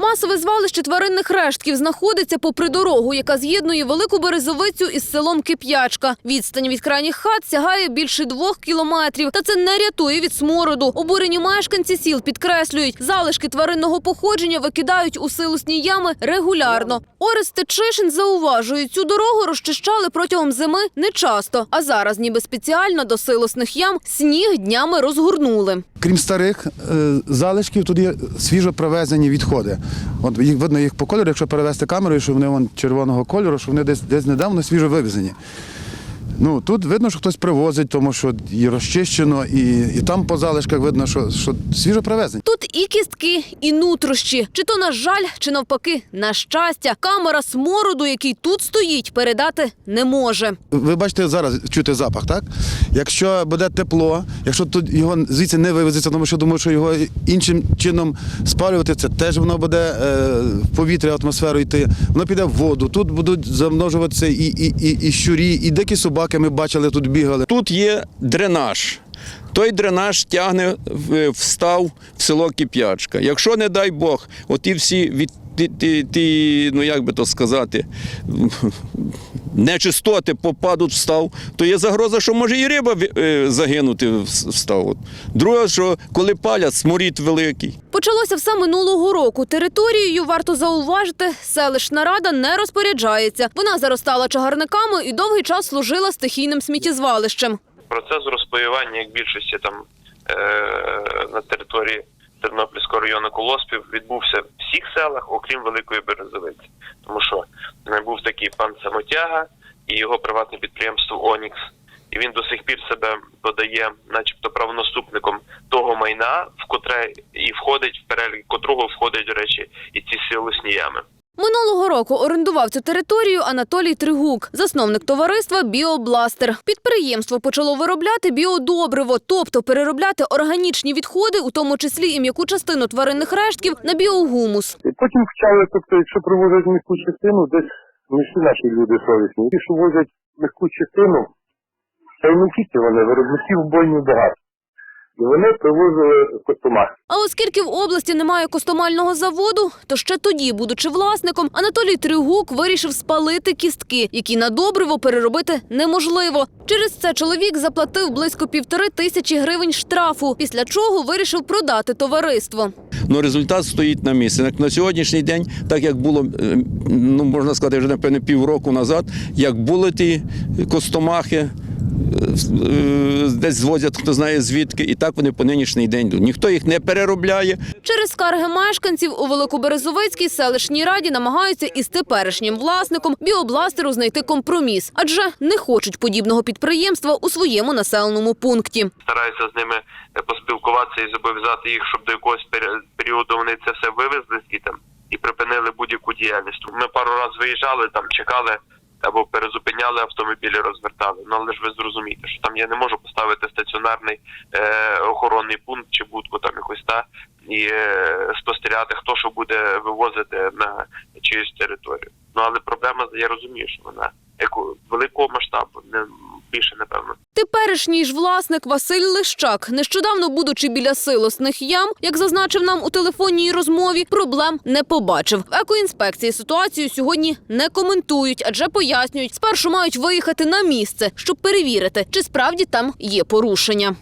Масове звалище тваринних рештків знаходиться попри дорогу, яка з'єднує Велику Березовицю із селом Кип'ячка. Відстань від крайніх хат сягає більше двох кілометрів. Та це не рятує від смороду. Обурені мешканці сіл підкреслюють, залишки тваринного походження викидають у силосні ями регулярно. Орест Течишин зауважує, цю дорогу розчищали протягом зими нечасто, а зараз ніби спеціально до силосних ям сніг днями розгорнули. Крім старих е, залишків, тут є свіжо привезені відходи. От їх видно їх по кольору, якщо перевести камерою, що вони вон червоного кольору, що вони десь десь недавно свіжо вивезені. Ну тут видно, що хтось привозить, тому що і розчищено, і, і там по залишках видно, що, що свіжо привезені. Тут і кістки, і нутрощі. Чи то на жаль, чи навпаки, на щастя. Камера смороду, який тут стоїть, передати не може. Ви бачите зараз чути запах, так? Якщо буде тепло, якщо тут його звідси не вивезеться, тому що думаю, що його іншим чином спалювати, це теж воно буде е, в повітря, атмосферу йти. Воно піде в воду. Тут будуть замножуватися і, і, і, і щурі, і дикі собаки. Ми бачили, тут бігали. Тут є дренаж. Той дренаж тягне встав в село Кип'ячка. Якщо, не дай Бог, оті всі від ті, ті, ті, ну як би то сказати, нечистоти попадуть в став, то є загроза, що може і риба е, загинути в став. Друге, що коли палять, сморід великий. Почалося все минулого року. Територією варто зауважити, селищна рада не розпоряджається. Вона заростала чагарниками і довгий час служила стихійним сміттєзвалищем. процес розпаювання, як більшості там е, на території Тернопільського району колоспів, відбувся в всіх селах, окрім Великої Березовиці. Тому що е, був такий пан Самотяга і його приватне підприємство Онікс. І він до сих пір себе подає, начебто, правонаступником того майна, в котре і входить в перелік котрого входить, до речі, і ці силосні ями. Минулого року орендував цю територію Анатолій Тригук, засновник товариства Біобластер. Підприємство почало виробляти біодобриво, тобто переробляти органічні відходи, у тому числі і м'яку частину тваринних рештків, на біогумус. І потім почали, тобто, якщо привозять м'яку частину, десь не всі наші люди совісні. Ті, що возять м'яку частину, та й не тільки вони, виробників бойні багато. І вони привозили костомах. А оскільки в області немає костомального заводу, то ще тоді, будучи власником, Анатолій Тригук вирішив спалити кістки, які на добриво переробити неможливо. Через це чоловік заплатив близько півтори тисячі гривень штрафу, після чого вирішив продати товариство. Ну, результат стоїть на місці. На- На сьогоднішній день, так як було, е, ну можна сказати, вже напевно півроку назад, як були ті костомахи, десь звозять, хто знає звідки, і так вони по нинішній день. Ніхто їх не переробляє. Через скарги мешканців у Великоберезовицькій селищній раді намагаються із теперішнім власником біобластеру знайти компроміс, адже не хочуть подібного підприємства у своєму населеному пункті. стараюся з ними е, поспілкуватися і зобов'язати їх, щоб до якогось пері- періоду вони це все вивезли звідти і припинили будь-яку діяльність. Ми пару разів виїжджали, там чекали або перезупиняли автомобілі, розвертали. Ну але ж ви зрозумієте, що там я не можу поставити стаціонарний е, охоронний пункт чи будку там якось та і е, спостерігати, хто що буде вивозити на чиюсь територію. Ну але проблема я розумію, що вона яку великого масштабу не більше напевно. Теперішній ж власник Василь Лищак, нещодавно будучи біля силосних ям, як зазначив нам у телефонній розмові, проблем не побачив. В екоінспекції ситуацію сьогодні не коментують, адже пояснюють, спершу мають виїхати на місце, щоб перевірити, чи справді там є порушення.